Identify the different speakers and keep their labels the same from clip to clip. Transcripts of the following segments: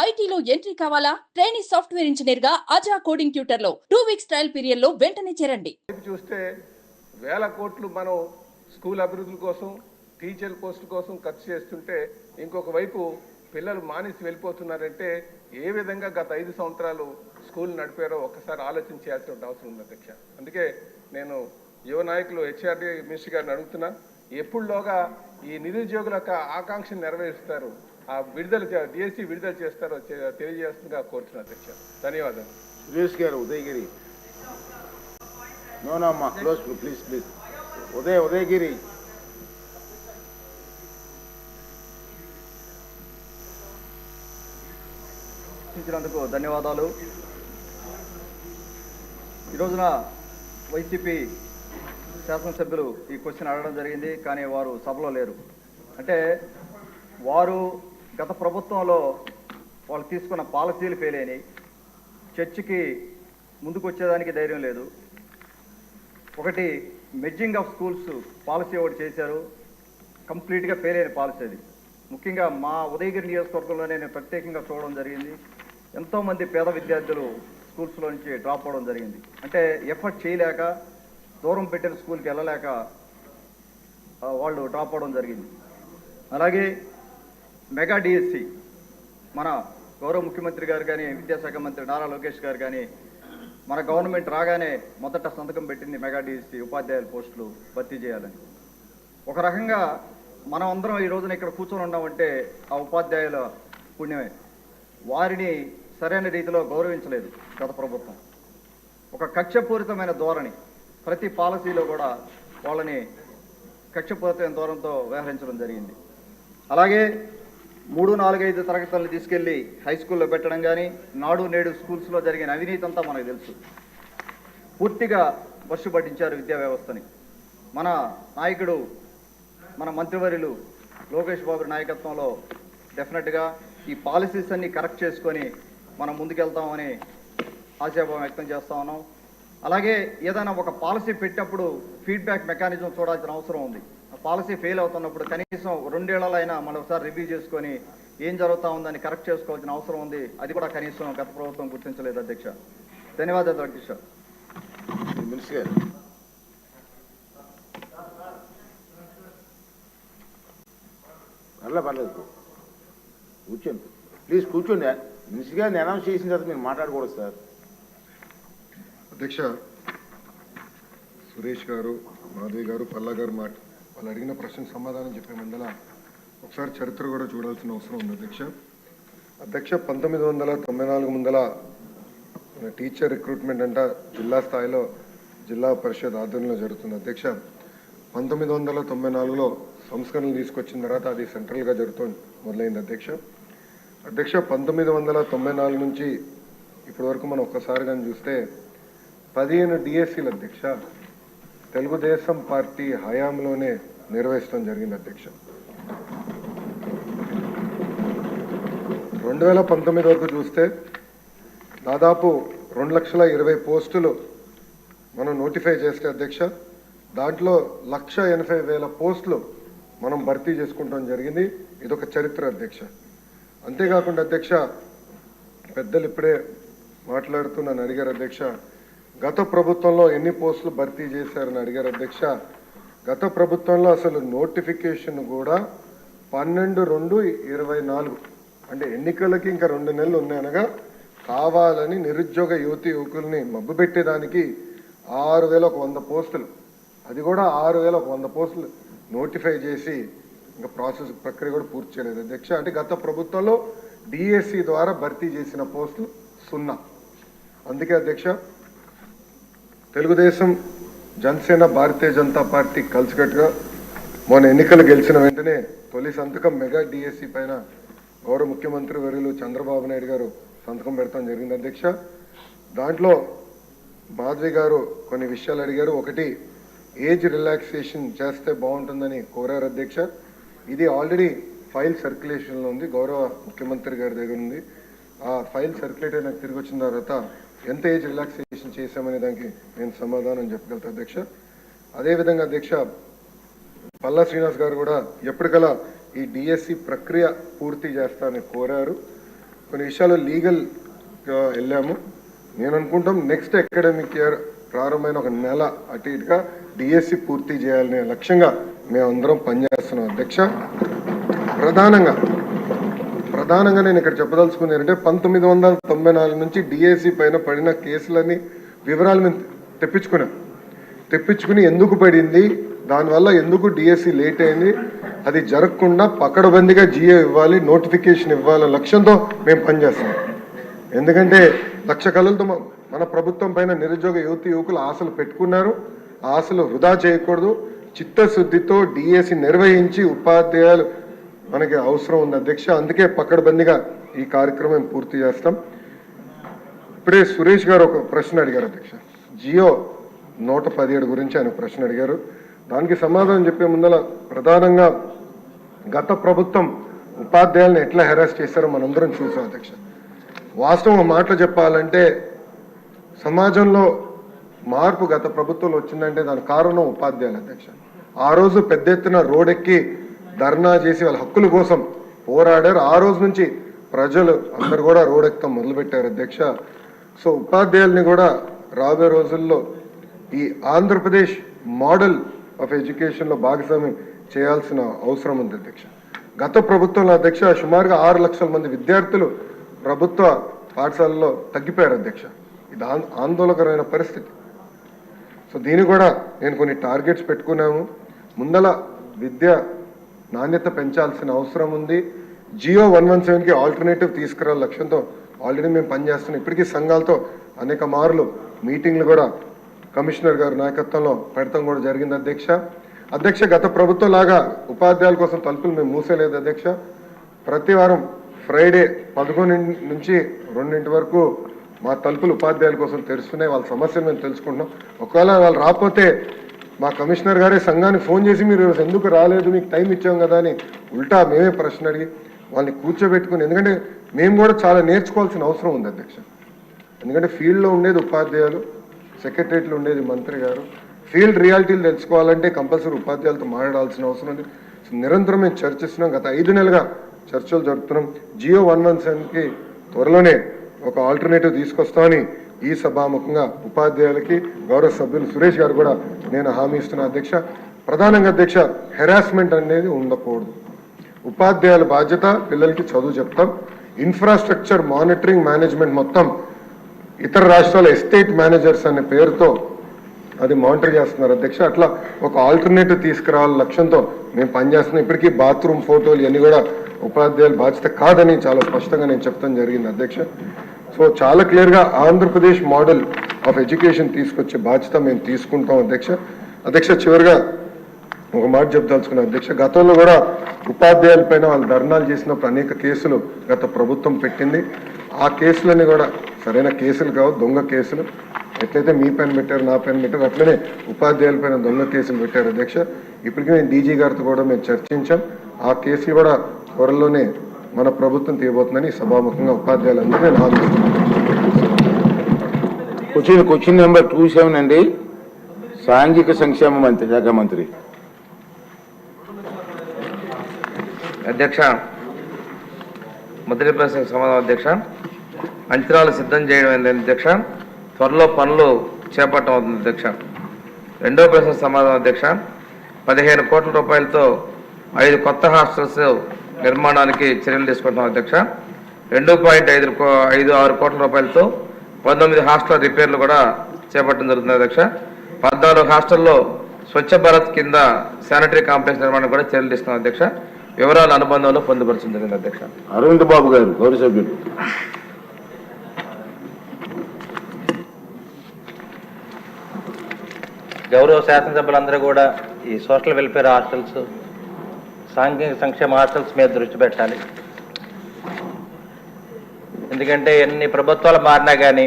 Speaker 1: ఐటీలో ఎంట్రీ కావాలా? Training software ఇంజనీర్గా అజా కోడింగ్ ట్యూటర్లో టూ వీక్స్ ట్రయల్ పీరియడ్లో వెంటనే చేరండి.
Speaker 2: వైపు చూస్తే వేల కోట్లు మనం స్కూల్ అభివృద్ధి కోసం టీచర్ పోస్ట్ కోసం ఖర్చు చేస్తుంటే ఇంకొక వైపు పిల్లలు మానేసి వెళ్ళిపోతున్నారంటే ఏ విధంగా గత ఐదు సంవత్సరాలు స్కూల్ నడిపారో ఒక్కసారి ఆలోచన చేయాల్సిన అవసరం ఉంది అధ్యక్ష. అందుకే నేను యువ నాయకులు హెచ్ఆర్డి మినిస్టర్ గారిని అడుగుతున్నా ఎప్పుడులోగా ఈ నిరుద్యోగుల యొక్క ఆకాంక్షను నెరవేరుస్తారు? ఆ విడుదల డిఎస్సి విడుదల చేస్తారో తెలియజేస్తుందిగా కోరుతున్నా అధ్యక్ష. ధన్యవాదాలు.
Speaker 3: సురేష్ గారు ఉదయగిరి. నో నో అమ్మా close please please. Uday Udayagiri.
Speaker 4: ఇచ్చినందుకు ధన్యవాదాలు. ఈ రోజున వైసీపీ శాసనసభ్యులు ఈ క్వశ్చన్ అడగడం జరిగింది కానీ వారు సభలో లేరు. అంటే వారు గత ప్రభుత్వంలో వాళ్ళు తీసుకున్న పాలసీలు ఫెయిల్ అయినాయి. చర్చికి ముందుకు వచ్చేదానికి ధైర్యం లేదు. ఒకటి మెడ్జింగ్ ఆఫ్ స్కూల్స్ పాలసీ ఒకటి చేశారు. కంప్లీట్గా ఫెయిల్ అయిన పాలసీ అది. ముఖ్యంగా మా ఉదయగిరి నియోజకవర్గంలోనే నేను ప్రత్యేకంగా చూడడం జరిగింది. ఎంతోమంది పేద విద్యార్థులు స్కూల్స్లో నుంచి డ్రాప్ అవడం జరిగింది. అంటే ఎఫర్ట్ చేయలేక దూరం పెట్టిన స్కూల్కి వెళ్ళలేక వాళ్ళు డ్రాప్ అవడం జరిగింది. అలాగే మెగా డిఎస్సి మన గౌరవ ముఖ్యమంత్రి గారు కానీ విద్యాశాఖ మంత్రి నారా లోకేష్ గారు కానీ మన గవర్నమెంట్ రాగానే మొదట సంతకం పెట్టింది మెగా డిఎస్సి ఉపాధ్యాయుల పోస్టులు భర్తీ చేయాలని. ఒక రకంగా మనం అందరం ఈ రోజున ఇక్కడ కూర్చొని ఉన్నామంటే ఆ ఉపాధ్యాయుల పుణ్యమే. వారిని సరైన రీతిలో గౌరవించలేదు గత ప్రభుత్వం. ఒక కక్షపూరితమైన ధోరణి ప్రతి పాలసీలో కూడా వాళ్ళని కక్షపూరితమైన ధోరణితో వ్యవహరించడం జరిగింది. అలాగే మూడు నాలుగైదు తరగతులను తీసుకెళ్ళి హై స్కూల్లో పెట్టడం కానీ నాడు నేడు స్కూల్స్లో జరిగిన అవినీతి అంతా మనకు తెలుసు. పూర్తిగా బస్సు పట్టించారు విద్యా వ్యవస్థని. మన నాయకుడు మన మంత్రివర్యులు లోకేష్ బాబు నాయకత్వంలో డెఫినెట్గా ఈ పాలసీస్ అన్ని కరెక్ట్ చేసుకొని మనం ముందుకెళ్తామని ఆశాభావం వ్యక్తం చేస్తా ఉన్నాం. అలాగే ఏదైనా ఒక పాలసీ పెట్టినప్పుడు ఫీడ్బ్యాక్ మెకానిజం చూడాల్సిన అవసరం ఉంది. పాలసీ ఫెయిల్ అవుతున్నప్పుడు కనీసం రెండేళ్ళైనా మనం ఒకసారి రివ్యూ చేసుకొని ఏం జరుగుతా ఉందని కరెక్ట్ చేసుకోవాల్సిన అవసరం ఉంది. అది కూడా కనీసం గత ప్రభుత్వం గుర్తించలేదు అధ్యక్ష. ధన్యవాదాలు అధ్యక్ష
Speaker 3: పర్లేదు. కూర్చోండి. ప్లీజ్ కూర్చోండి. మినిస్టర్ గారిని అనౌన్స్ చేసిన తర్వాత మీరు మాట్లాడకూడదు సార్.
Speaker 5: అధ్యక్ష సురేష్ గారు మాధవి గారు పల్లా గారు మాట వాళ్ళు అడిగిన ప్రశ్నకు సమాధానం చెప్పే ముందల ఒకసారి చరిత్ర కూడా చూడాల్సిన అవసరం ఉంది. అధ్యక్ష అధ్యక్ష పంతొమ్మిది వందల తొంభై నాలుగు ముందల మన టీచర్ రిక్రూట్మెంట్ అంట జిల్లా స్థాయిలో జిల్లా పరిషత్ ఆధ్వర్యంలో జరుగుతుంది. అధ్యక్ష పంతొమ్మిది వందల తొంభై నాలుగులో సంస్కరణలు తీసుకొచ్చిన తర్వాత అది సెంట్రల్గా జరుగుతుంది మొదలైంది. అధ్యక్ష అధ్యక్ష పంతొమ్మిది వందల తొంభై నాలుగు నుంచి ఇప్పటి వరకు మనం ఒక్కసారి కానీ చూస్తే పదిహేను డిఎస్సీలు అధ్యక్ష తెలుగుదేశం పార్టీ హయాంలోనే నిర్వహించడం జరిగింది అధ్యక్ష. రెండు వేల పంతొమ్మిది వరకు చూస్తే దాదాపు రెండు లక్షల ఇరవై పోస్టులు మనం నోటిఫై చేస్తే అధ్యక్ష దాంట్లో లక్ష ఎనభై వేల పోస్టులు మనం భర్తీ చేసుకుంటాం జరిగింది. ఇదొక చరిత్ర అధ్యక్ష. అంతేకాకుండా అధ్యక్ష పెద్దలు ఇప్పుడే మాట్లాడుతూ నన్ను అడిగారు అధ్యక్ష గత ప్రభుత్వంలో ఎన్ని పోస్టులు భర్తీ చేశారని అడిగారు అధ్యక్ష. గత ప్రభుత్వంలో అసలు నోటిఫికేషన్ కూడా పన్నెండు రెండు ఇరవై నాలుగు. అంటే ఎన్నికలకి ఇంకా రెండు నెలలు ఉన్నాయనగా కావాలని నిరుద్యోగ యువతి యువకుల్ని మబ్బుపెట్టేదానికి ఆరు వేల ఒక వంద పోస్టులు. అది కూడా ఆరు వేల ఒక వంద పోస్టులు నోటిఫై చేసి ఇంకా ప్రాసెస్ ప్రక్రియ కూడా పూర్తి చేయలేదు అధ్యక్ష. అంటే గత ప్రభుత్వంలో డిఎస్సి ద్వారా భర్తీ చేసిన పోస్టులు సున్నా. అందుకే అధ్యక్ష తెలుగుదేశం జనసేన భారతీయ జనతా పార్టీ కలిసికట్టుగా మొన్న ఎన్నికలు గెలిచిన వెంటనే తొలి సంతకం మెగా డిఎస్సి పైన గౌరవ ముఖ్యమంత్రి వర్యులు చంద్రబాబు నాయుడు గారు సంతకం పెడతాం జరిగింది అధ్యక్ష. దాంట్లో మాధవి గారు కొన్ని విషయాలు అడిగారు. ఒకటి ఏజ్ రిలాక్సేషన్ చేస్తే బాగుంటుందని కోరారు అధ్యక్ష. ఇది ఆల్రెడీ ఫైల్ సర్క్యులేషన్లో ఉంది. గౌరవ ముఖ్యమంత్రి గారి దగ్గర ఉంది. ఆ ఫైల్ సర్క్యులేట్ అయినా తిరిగి వచ్చిన తర్వాత ఎంత ఏజ్ రిలాక్సేషన్ చేశామనే దానికి నేను సమాధానం చెప్పగలుగుతా అధ్యక్ష. అదేవిధంగా అధ్యక్ష పల్లా శ్రీనివాస్ గారు కూడా ఎప్పటికలా ఈ డిఎస్సి ప్రక్రియ పూర్తి చేస్తానని కోరారు. కొన్ని విషయాలు లీగల్ వెళ్ళాము. నేను అనుకుంటాం నెక్స్ట్ అకాడమిక్ ఇయర్ ప్రారంభమైన ఒక నెల అటు ఇటుగా డిఎస్సి పూర్తి చేయాలనే లక్ష్యంగా మేమందరం పనిచేస్తున్నాం అధ్యక్ష. ప్రధానంగా ప్రధానంగా నేను ఇక్కడ చెప్పదలుచుకుంది ఏంటంటే పంతొమ్మిది వందల తొంభై నాలుగు నుంచి డిఎస్సి పైన పడిన కేసులని వివరాలు మేము తెప్పించుకున్నాం. తెప్పించుకుని ఎందుకు పడింది? దానివల్ల ఎందుకు డిఎస్సి లేట్ అయింది? అది జరగకుండా పకడబందిగా జియో ఇవ్వాలి నోటిఫికేషన్ ఇవ్వాలనే లక్ష్యంతో మేము పనిచేస్తాం ఎందుకంటే లక్ష కళలతో మన ప్రభుత్వం పైన నిరుద్యోగ యువతి యువకులు ఆశలు పెట్టుకున్నారు. ఆశలు వృధా చేయకూడదు. చిత్తశుద్ధితో డిఎస్సి నిర్వహించి ఉపాధ్యాయులు మనకి అవసరం ఉంది అధ్యక్ష. అందుకే పక్కడబందిగా ఈ కార్యక్రమం పూర్తి చేస్తాం. ఇప్పుడే సురేష్ గారు ఒక ప్రశ్న అడిగారు అధ్యక్ష. జియో నూట పదిహేడు గురించి ఆయన ప్రశ్న అడిగారు. దానికి సమాధానం చెప్పే ముందల ప్రధానంగా గత ప్రభుత్వం ఉపాధ్యాయులను ఎట్లా హెరాస్ చేశారో మనందరం చూసాం అధ్యక్ష. వాస్తవం మాటలు చెప్పాలంటే సమాజంలో మార్పు గత ప్రభుత్వంలో వచ్చిందంటే దాని కారణం ఉపాధ్యాయులు అధ్యక్ష. ఆ రోజు పెద్ద ఎత్తున రోడెక్కి ధర్నా చేసి వాళ్ళ హక్కుల కోసం పోరాడారు. ఆ రోజు నుంచి ప్రజలు అందరు కూడా రోడెక్కం మొదలుపెట్టారు అధ్యక్ష. సో ఉపాధ్యాయుల్ని కూడా రాబోయే రోజుల్లో ఈ ఆంధ్రప్రదేశ్ మోడల్ ఆఫ్ ఎడ్యుకేషన్లో భాగస్వామ్యం చేయాల్సిన అవసరం ఉంది అధ్యక్ష. గత ప్రభుత్వంలో అధ్యక్ష సుమారుగా ఆరు లక్షల మంది విద్యార్థులు ప్రభుత్వ పాఠశాలలో తగ్గిపోయారు అధ్యక్ష. ఇది ఆందోళనకరమైన పరిస్థితి. సో దీన్ని కూడా నేను కొన్ని టార్గెట్స్ పెట్టుకున్నాము. ముందల విద్య నాణ్యత పెంచాల్సిన అవసరం ఉంది. జియో వన్ వన్ సెవెన్కి ఆల్టర్నేటివ్ తీసుకురావాలి లక్ష్యంతో ఆల్రెడీ మేము పనిచేస్తున్నాం. ఇప్పటికీ సంఘాలతో అనేక మార్లు మీటింగ్లు కూడా కమిషనర్ గారి నాయకత్వంలో పెడతాం కూడా జరిగింది అధ్యక్ష. అధ్యక్ష గత ప్రభుత్వం లాగా ఉపాధ్యాయుల కోసం తలుపులు మేము మూసేలేదు అధ్యక్ష. ప్రతి వారం ఫ్రైడే పదకొండు నుంచి రెండింటి వరకు మా తలుపులు ఉపాధ్యాయుల కోసం తెరుస్తున్నాయి. వాళ్ళ సమస్యలు మేము తెలుసుకుంటున్నాం. ఒకవేళ వాళ్ళు రాకపోతే మా కమిషనర్ గారే సంఘానికి ఫోన్ చేసి మీరు ఎందుకు రాలేదు? మీకు టైం ఇచ్చాం కదా అని ఉల్టా మేమే ప్రశ్న అడిగి వాళ్ళని కూర్చోబెట్టుకుని ఎందుకంటే మేము కూడా చాలా నేర్చుకోవాల్సిన అవసరం ఉంది అధ్యక్ష. ఎందుకంటే ఫీల్డ్లో ఉండేది ఉపాధ్యాయులు సెక్రటరియట్లో ఉండేది మంత్రి గారు. ఫీల్డ్ రియాలిటీలు తెలుసుకోవాలంటే కంపల్సరీ ఉపాధ్యాయులతో మాట్లాడాల్సిన అవసరం ఉంది. నిరంతరం మేము చర్చిస్తున్నాం. గత ఐదు నెలలుగా చర్చలు జరుపుతున్నాం. జియో వన్ వన్ సెవెన్కి త్వరలోనే ఒక ఆల్టర్నేటివ్ తీసుకొస్తామని ఈ సభాముఖంగా ఉపాధ్యాయులకి గౌరవ సభ్యులు సురేష్ గారు కూడా నేను హామీ ఇస్తున్న అధ్యక్ష. ప్రధానంగా అధ్యక్ష హెరాస్మెంట్ అనేది ఉండకూడదు. ఉపాధ్యాయుల బాధ్యత పిల్లలకి చదువు చెప్తాం. ఇన్ఫ్రాస్ట్రక్చర్ మానిటరింగ్ మేనేజ్మెంట్ మొత్తం ఇతర రాష్ట్రాల ఎస్టేట్ మేనేజర్స్ అనే పేరుతో అది మానిటర్ చేస్తున్నారు అధ్యక్ష. అట్లా ఒక ఆల్టర్నేటివ్ తీసుకురావాల లక్ష్యంతో మేము పనిచేస్తున్నాం. ఇప్పటికీ బాత్రూమ్ ఫోటోలు ఇవన్నీ కూడా ఉపాధ్యాయుల బాధ్యత కాదని చాలా స్పష్టంగా నేను చెప్తాను జరిగింది అధ్యక్ష. సో చాలా క్లియర్గా ఆంధ్రప్రదేశ్ మోడల్ ఆఫ్ ఎడ్యుకేషన్ తీసుకొచ్చే బాధ్యత మేము తీసుకుంటాం అధ్యక్ష. అధ్యక్ష చివరిగా ఒక మాట చెప్దలుచుకున్నా అధ్యక్ష గతంలో కూడా ఉపాధ్యాయుల పైన వాళ్ళు ధర్నాలు చేసినప్పుడు అనేక కేసులు గత ప్రభుత్వం పెట్టింది. ఆ కేసులన్నీ కూడా సరైన కేసులు కావు దొంగ కేసులు. ఎట్లయితే మీ పైన పెట్టారు నా పైన పెట్టారు అట్లనే ఉపాధ్యాయుల పైన దొంగ కేసులు పెట్టారు అధ్యక్ష. ఇప్పటికీ మేము డీజీ గారితో కూడా మేము చర్చించాం. ఆ కేసులు కూడా త్వరలోనే మన ప్రభుత్వం తీయబోతుందని సభాముఖంగా ఉపాధ్యాయులందరూ నేను హామీ ఇస్తున్నాను
Speaker 3: question question number two seven అండి. సాంఘిక సంక్షేమ మంత్రి శాఖ మంత్రి.
Speaker 6: అధ్యక్ష ప్రశ్నకు సమాధానం అధ్యక్ష. అంచనాలు సిద్ధం చేయడం ఏంటి అధ్యక్ష? త్వరలో పనులు చేపట్టడం అవుతుంది అధ్యక్ష. రెండో ప్రశ్న సమాధానం అధ్యక్ష. పదిహేను కోట్ల రూపాయలతో ఐదు కొత్త హాస్టల్స్ నిర్మాణానికి చర్యలు తీసుకుంటున్నాం అధ్యక్ష. రెండు పాయింట్ ఐదు కో- ఐదు ఆరు కోట్ల రూపాయలతో పంతొమ్మిది హాస్టల్ రిపేర్లు కూడా చేపట్టడం జరుగుతుంది అధ్యక్ష. పద్నాలుగు హాస్టల్లో స్వచ్ఛ భారత్ కింద శానిటరీ కాంప్లెక్స్ నిర్మాణం కూడా చర్యలు తీసుకున్నాం అధ్యక్ష. వివరాల అనుబంధంలో పొందుపరచడం జరిగింది అధ్యక్ష.
Speaker 3: అరవింద్ బాబు గారు గౌరవ సభ్యులు.
Speaker 7: గౌరవ శాసనసభ్యులందరూ కూడా ఈ సోషల్ వెల్ఫేర్ హాస్టల్స్ సాంఘిక సంక్షేమ హాస్టల్స్ మీద దృష్టి పెట్టాలి. ఎందుకంటే ఎన్ని ప్రభుత్వాలు మారినా కానీ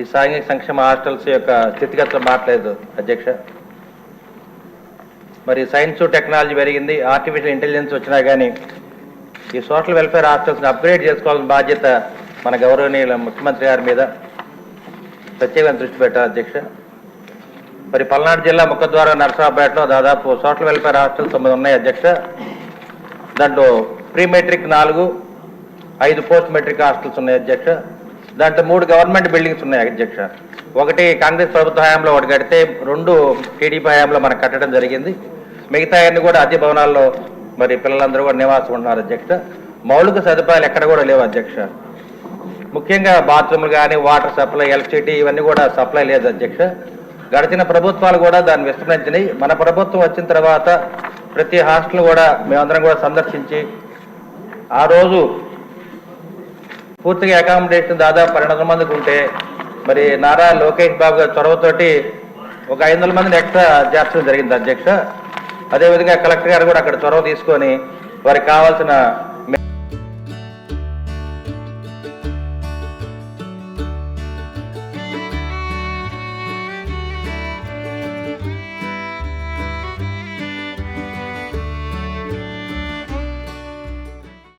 Speaker 7: ఈ సాంఘిక సంక్షేమ హాస్టల్స్ యొక్క స్థితిగతులు మారలేదు అధ్యక్ష. మరి సైన్స్ టెక్నాలజీ పెరిగింది ఆర్టిఫిషియల్ ఇంటెలిజెన్స్ వచ్చినా కానీ ఈ సోషల్ వెల్ఫేర్ హాస్టల్స్ని అప్గ్రేడ్ చేసుకోవాల్సిన బాధ్యత మన గౌరవనీయుల ముఖ్యమంత్రి గారి మీద ప్రత్యేకంగా దృష్టి పెట్టాలి అధ్యక్ష. మరి పల్నాడు జిల్లా ముఖద్వార నరసరావుపేటలో దాదాపు సోషల్ వెల్ఫేర్ హాస్టల్స్ తొమ్మిది ఉన్నాయి అధ్యక్ష. దాంట్లో ప్రీ మెట్రిక్ నాలుగు ఐదు పోస్ట్ మెట్రిక్ హాస్టల్స్ ఉన్నాయి అధ్యక్ష. దాంట్లో మూడు గవర్నమెంట్ బిల్డింగ్స్ ఉన్నాయి అధ్యక్ష. ఒకటి కాంగ్రెస్ ప్రభుత్వ హయాంలో ఒకటి కడితే రెండు టీడీపీ హయాంలో మనకు కట్టడం జరిగింది. మిగతా అన్ని కూడా అతి భవనాల్లో మరి పిల్లలందరూ కూడా నివాసం ఉన్నారు అధ్యక్ష. మౌలిక సదుపాయాలు ఎక్కడ కూడా లేవు అధ్యక్ష. ముఖ్యంగా బాత్రూమ్లు కానీ వాటర్ సప్లై ఎలక్ట్రిసిటీ ఇవన్నీ కూడా సప్లై లేదు అధ్యక్ష. గడిచిన ప్రభుత్వాలు కూడా దాన్ని విస్తరించినాయి. మన ప్రభుత్వం వచ్చిన తర్వాత ప్రతి హాస్టల్ కూడా మేమందరం కూడా సందర్శించి ఆ రోజు పూర్తిగా అకామిడేషన్ దాదాపు పన్నెండు మందికి ఉంటే మరి నారా లోకేష్ బాబు గారి చొరవతోటి ఒక ఐదు వందల మందిని ఎక్స్ట్రా చేర్చడం జరిగింది అధ్యక్ష. అదేవిధంగా కలెక్టర్ గారు కూడా అక్కడ చొరవ తీసుకొని వారికి కావాల్సిన